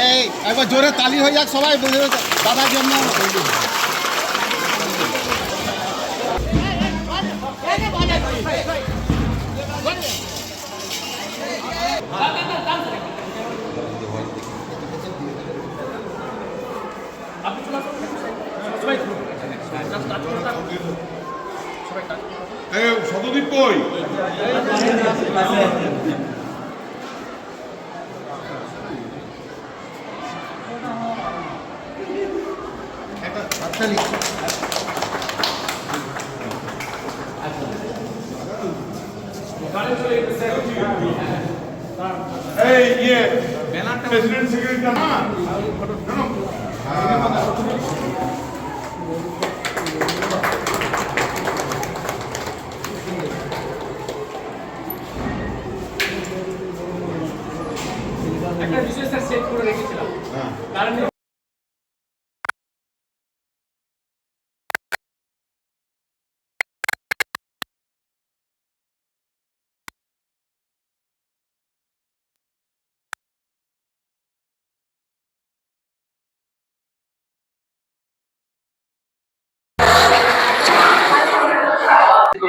এই একবার জোরে তালি হয়ে যাক সবাই দাদার জন্য শতদীপ কই? এই ইয়ে প্রেসিডেন্ট সেক্রেটারি না একটা বিষয় স্যার সেট করে রেখেছিলাম কারণ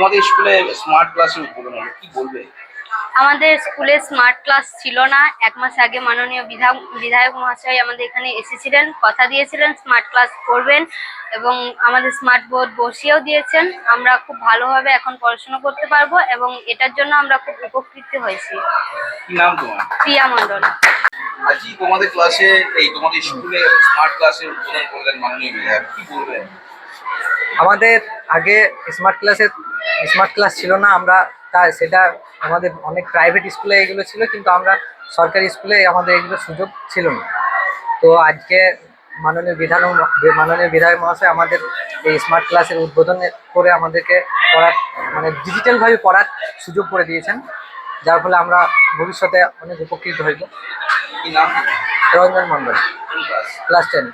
তোমাদের স্কুলে স্মার্ট ক্লাসের উদ্বোধন হলো কি বলবে? আমাদের স্কুলে স্মার্ট ক্লাস ছিল না। এক মাস আগে মাননীয় বিধায়ক বিধায়ক মহাশয় আমাদের এখানে এসেছিলেন কথা দিয়েছিলেন স্মার্ট ক্লাস করবেন এবং আমাদের স্মার্ট বোর্ড বসিয়েও দিয়েছেন। আমরা খুব ভালোভাবে এখন পড়াশোনা করতে পারব এবং এটার জন্য আমরা খুব উপকৃত হয়েছি। কি নাম তোমার? প্রিয়া মণ্ডল। আজই তোমাদের ক্লাসে এই তোমাদের স্কুলে স্মার্ট ক্লাসের উদ্বোধন করলেন মাননীয় বিধায়ক কি বলবেন? আমাদের আগে স্মার্ট ক্লাসের স্মার্ট ক্লাস ছিল না আমরা তা সেটা আমাদের অনেক প্রাইভেট স্কুলে এগুলো ছিল কিন্তু আমরা সরকারি স্কুলে আমাদের এগুলো সুযোগ ছিল না। তো আজকে মাননীয় বিধান মাননীয় বিধায়ক মহাশয় আমাদের এই স্মার্ট ক্লাসের উদ্বোধন করে আমাদেরকে পড়ার মানে ডিজিটালভাবে পড়ার সুযোগ করে দিয়েছেন যার ফলে আমরা ভবিষ্যতে অনেক উপকৃত হইব। Ranjan Mondal. Class class ten